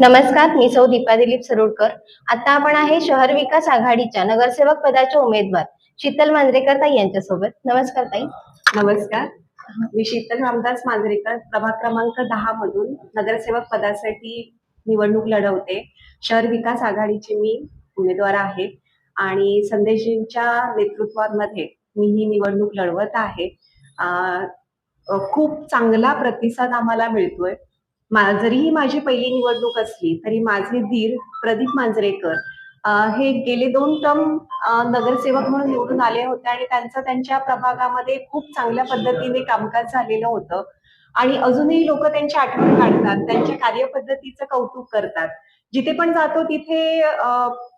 नमस्कार मी सौ दीपा दिलीप सरोडकर. आता आपण आहे शहर विकास आघाडीच्या नगरसेवक पदाच्या उमेदवार शीतल मांजरेकर ताई यांच्यासोबत. नमस्कार ताई. नमस्कार. मी शीतल रामदास मांजरेकर प्रभाग क्रमांक दहा मधून नगरसेवक पदासाठी निवडणूक लढवते. शहर विकास आघाडीची मी उमेदवार आहे आणि संदेशजींच्या नेतृत्वामध्ये मी ही निवडणूक लढवत आहे. खूप चांगला प्रतिसाद आम्हाला मिळतोय. जरी ही माझी पहिली निवडणूक असली तरी माझे धीर प्रदीप मांजरेकर हे गेले दोन टर्म नगरसेवक म्हणून निवडून आले होते आणि त्यांचं त्यांच्या प्रभागामध्ये खूप चांगल्या पद्धतीने कामकाज झालेलं होतं. आणि अजूनही लोक त्यांची आठवण काढतात त्यांच्या कार्यपद्धतीचं कौतुक करतात. जिथे पण जातो तिथे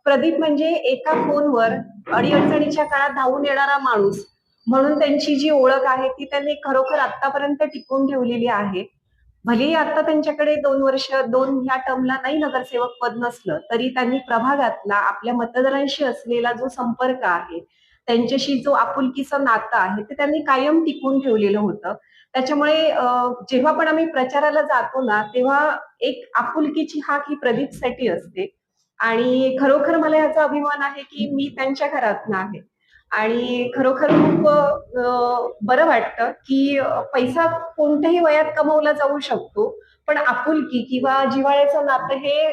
प्रदीप म्हणजे एका फोनवर अडीअडचणीच्या काळात धावून येणारा माणूस म्हणून त्यांची जी ओळख आहे ती त्यांनी खरोखर आतापर्यंत टिकवून ठेवलेली आहे. भलेही आता त्यांच्याकडे दोन वर्ष दोन ह्या टर्मला नाही नगरसेवक पद नसलं तरी त्यांनी प्रभागातला आपल्या मतदारांशी असलेला जो संपर्क आहे त्यांच्याशी जो आपुलकीचं नातं आहे ते त्यांनी कायम टिकून ठेवलेलं होतं. त्याच्यामुळे जेव्हा पण आम्ही प्रचाराला जातो ना तेव्हा एक आपुलकीची हाक ही प्रदीपसाठी असते. आणि खरोखर मला याचा अभिमान आहे की मी त्यांच्या घरातनं आहे आणि खरोखर खूप बरं वाटतं की पैसा कोणत्याही वयात कमवला जाऊ शकतो पण आपुलकी किंवा जिव्हाळ्याचं नातं हे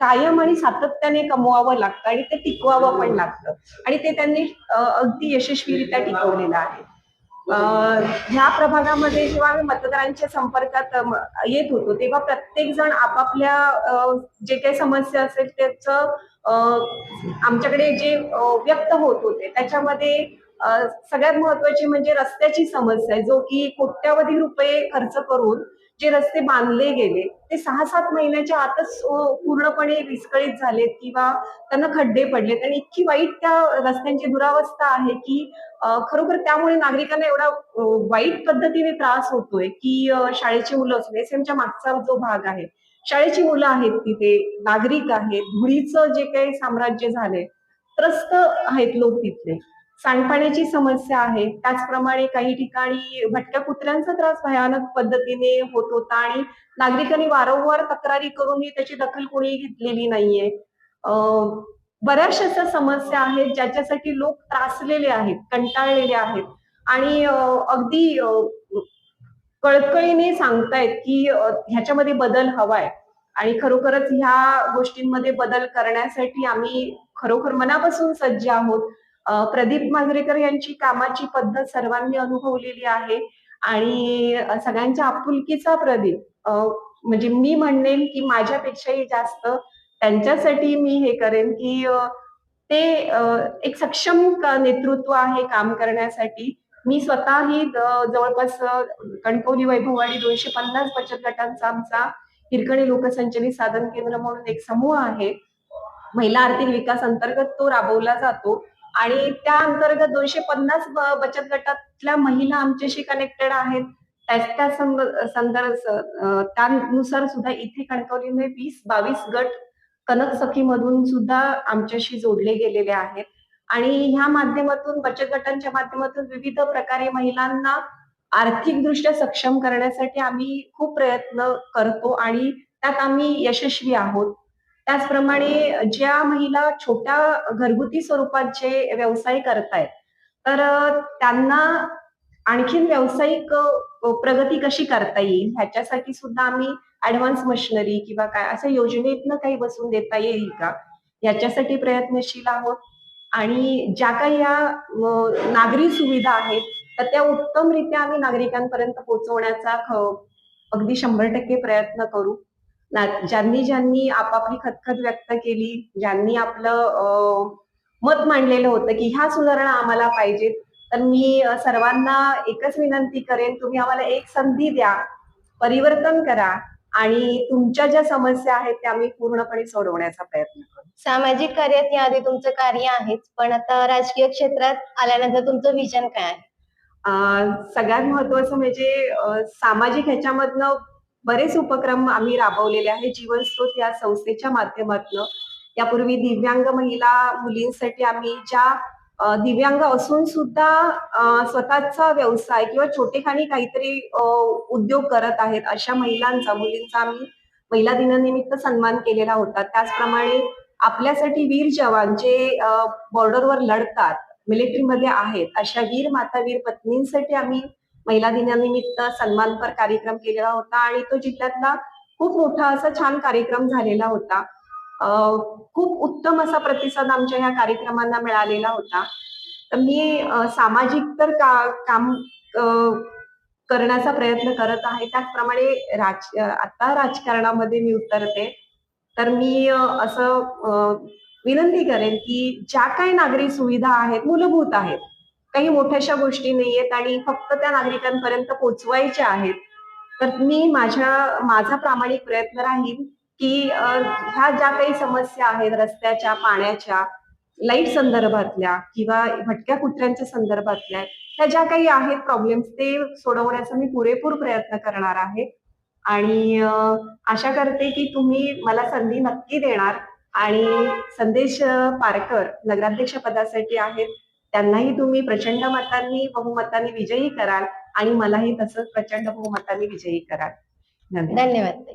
कायम आणि सातत्याने कमवावं लागतं आणि ते टिकवावं पण लागतं. आणि ते त्यांनी अगदी यशस्वीरित्या टिकवलेलं आहे. ह्या प्रभागामध्ये जेव्हा आम्ही मतदारांच्या संपर्कात येत होतो तेव्हा प्रत्येक जण आपापल्या जे काही समस्या असेल त्याचं आमच्याकडे जे व्यक्त होत होते त्याच्यामध्ये सगळ्यात महत्वाची म्हणजे रस्त्याची समस्या आहे जो की कोट्यावधी रुपये खर्च करून जे रस्ते बांधले गेले ते सहा सात महिन्याच्या आतच पूर्णपणे विस्कळीत झालेत किंवा त्यांना खड्डे पडलेत. आणि इतकी वाईट त्या रस्त्यांची दुरावस्था आहे की खरोखर त्यामुळे नागरिकांना एवढा वाईट पद्धतीने त्रास होतोय की शाळेची मुलं असून एस एमच्या मागचा जो भाग आहे शाळेची मुलं आहेत तिथे नागरिक आहेत धुळीचं जे काही साम्राज्य झालंय त्रस्त आहेत लोक तिथले. सांडपाण्याची समस्या आहे. त्याचप्रमाणे काही ठिकाणी भटक्या कुत्र्यांचा त्रास भयानक पद्धतीने होत होता आणि नागरिकांनी वारंवार तक्रारी करूनही त्याची दखल कोणी घेतलेली नाहीये. बऱ्याचशा अशा समस्या आहेत ज्याच्यासाठी लोक त्रासलेले आहेत कंटाळलेले आहेत. आणि अगदी कळकळीने सांगतायत की ह्याच्यामध्ये बदल हवाय. आणि खरोखरच ह्या गोष्टींमध्ये बदल करण्यासाठी आम्ही खरोखर मनापासून सज्ज आहोत. प्रदीप मांजरेकर यांची कामाची पद्धत सर्वांनी अनुभवलेली आहे. आणि सगळ्यांच्या आपुलकीचा प्रदीप म्हणजे मी म्हणेन की माझ्यापेक्षाही जास्त त्यांच्यासाठी मी हे करेन की ते एक सक्षम नेतृत्व आहे काम करण्यासाठी. मी स्वतःही जवळपास कणकवली वैभव आणि दोनशे पन्नास बचत गटांचा आमचा हिरकणी लोकसंचलित साधन केंद्र म्हणून एक समूह आहे. महिला आर्थिक विकास अंतर्गत तो राबवला जातो आणि त्या अंतर्गत दोनशे पन्नास बचत गटातल्या महिला आमच्याशी कनेक्टेड आहेत. त्या- त्या संदर्भ त्यानुसार सुद्धा इथे कणकवलीमध्ये वीस बावीस गट कनक सखी मधून सुद्धा आमच्याशी जोडले गेलेले आहेत. आणि ह्या माध्यमातून बचत गटांच्या माध्यमातून विविध प्रकारे महिलांना आर्थिकदृष्ट्या सक्षम करण्यासाठी आम्ही खूप प्रयत्न करतो आणि त्यात आम्ही यशस्वी आहोत. त्याचप्रमाणे ज्या महिला छोट्या घरगुती स्वरूपाचे व्यवसाय करतायत तर त्यांना आणखीन व्यावसायिक प्रगती कशी करता येईल? ह्याच्यासाठी सुद्धा आम्ही ऍडव्हान्स मशिनरी किंवा काय अशा योजनेतनं काही बसून देता येईल का? याच्यासाठी प्रयत्नशील आहोत. आणि ज्या काही या नागरी सुविधा आहेत तर त्या उत्तमरित्या आम्ही नागरिकांपर्यंत पोहोचवण्याचा ख- अगदी शंभर टक्के प्रयत्न करू. ज्यांनी ज्यांनी आपापली खतखत व्यक्त केली ज्यांनी आपलं मत मांडलेलं होतं की ह्या सुधारणा आम्हाला पाहिजेत तर मी सर्वांना एकच विनंती करेन तुम्ही आम्हाला एक संधी द्या परिवर्तन करा आणि तुमच्या ज्या समस्या आहेत त्या आम्ही पूर्णपणे सोडवण्याचा प्रयत्न करू. सामाजिक कार्यात याआधी तुमचं कार्य आहेच पण आता राजकीय क्षेत्रात आल्यानंतर तुमचं विजन काय आहे? सगळ्यात महत्वाचं म्हणजे सामाजिक ह्याच्यामधनं बरेच उपक्रम आम्ही राबवलेले आहेत जीवनस्रोत या संस्थेच्या माध्यमातून. यापूर्वी दिव्यांग महिला मुलींसाठी आम्ही ज्या दिव्यांग असून सुद्धा स्वतःचा व्यवसाय किंवा छोटेखानी काहीतरी उद्योग करत आहेत. अशा महिलांचा मुलींचा आम्ही महिला दिनानिमित्त सन्मान केलेला होता. त्याचप्रमाणे आपल्यासाठी वीर जवान जे बॉर्डरवर लढतात मिलिटरीमध्ये आहेत अशा वीर माता वीर पत्नींसाठी आम्ही महिला दिनानिमित्त सन्मानपर कार्यक्रम केलेला होता. आणि तो जिल्ह्यातला खूप मोठा असा छान कार्यक्रम झालेला होता. खूप उत्तम असा प्रतिसाद आमच्या या कार्यक्रमांना मिळालेला होता. तर मी सामाजिक तर का काम करण्याचा प्रयत्न करत आहे. त्याचप्रमाणे राज आता राजकारणामध्ये मी उतरते. तर मी असं विनंती करेन की ज्या काही नागरी सुविधा आहेत मूलभूत आहेत काही मोठ्याशा गोष्टी नाहीयेत आणि फक्त त्या नागरिकांपर्यंत पोहोचवायच्या आहेत तर मी माझ्या माझा प्रामाणिक प्रयत्न राहील की ह्या ज्या काही समस्या आहेत रस्त्याच्या पाण्याच्या लाइट संदर्भातल्या किंवा भटक्या कुत्र्यांच्या संदर्भातल्या ह्या ज्या काही आहेत प्रॉब्लेम्स ते सोडवण्याचा मी पुरेपूर प्रयत्न करणार आहे. आणि आशा करते की तुम्ही मला संधी नक्की देणार आणि संदेश पारकर नगराध्यक्ष पदासाठी आहेत. त्यांनाही तुम्ही प्रचंड मतांनी बहुमतांनी विजयी कराल आणि मलाही तसंच प्रचंड बहुमतांनी विजयी कराल. धन्यवाद. धन्यवाद